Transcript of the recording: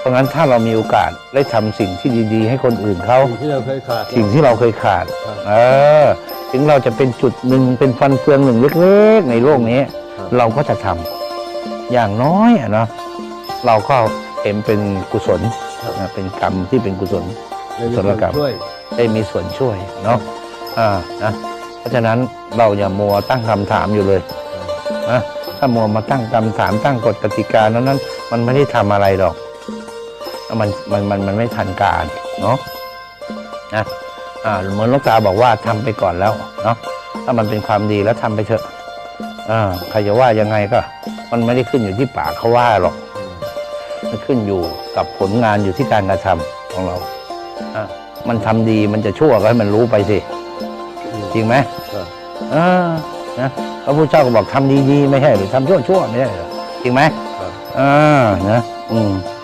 เพราะงั้นถ้าเรามีโอกาสได้ทำสิ่งที่ดี ๆ ให้คนอื่นเขาสิ่งที่เราเคยขาดสิ่งที่เราเคยขาดครับเออถึงเราจะเป็นจุดหนึ่งเป็นฟันเฟืองหนึ่งเล็กๆในโลกนี้ครับเราก็จะทำอย่างน้อยอะเนาะเราก็เห็นเป็นกุศลครับนะเป็นกรรมที่เป็นกุศลเลยมีส่วนละกรรมช่วยได้มีส่วนช่วยเนาะอ่านะเพราะฉะนั้นเราอย่ามัวตั้งคำถามอยู่เลยนะถ้ามัวมาตั้งคำถามตั้งกฎกติกานั้นนั้น มันไม่ได้ทำอะไรหรอก มันมันมันมันไม่ทันการเนาะนะอ่าเหมือนหลูกตาบอกว่าทำไปก่อนแล้วเนาะถ้ามันเป็นความดีแล้วทำไปเถอะอ่าใครจะว่ายังไงก็ มันไม่ได้ขึ้นอยู่ที่ปากเขาว่าหรอกมันขึ้นอยู่กับผลงานอยู่ที่การกระทำของเราอะมันทำดีมันจะชั่วก็ให้มันรู้ไปสิจริงไหมครับเออนะพระพุทธเจ้าก็บอกทำดีๆไม่ใช่หรือทำชั่วๆไม่ใช่เหรอจริงไหมครับอ่านะ อืมค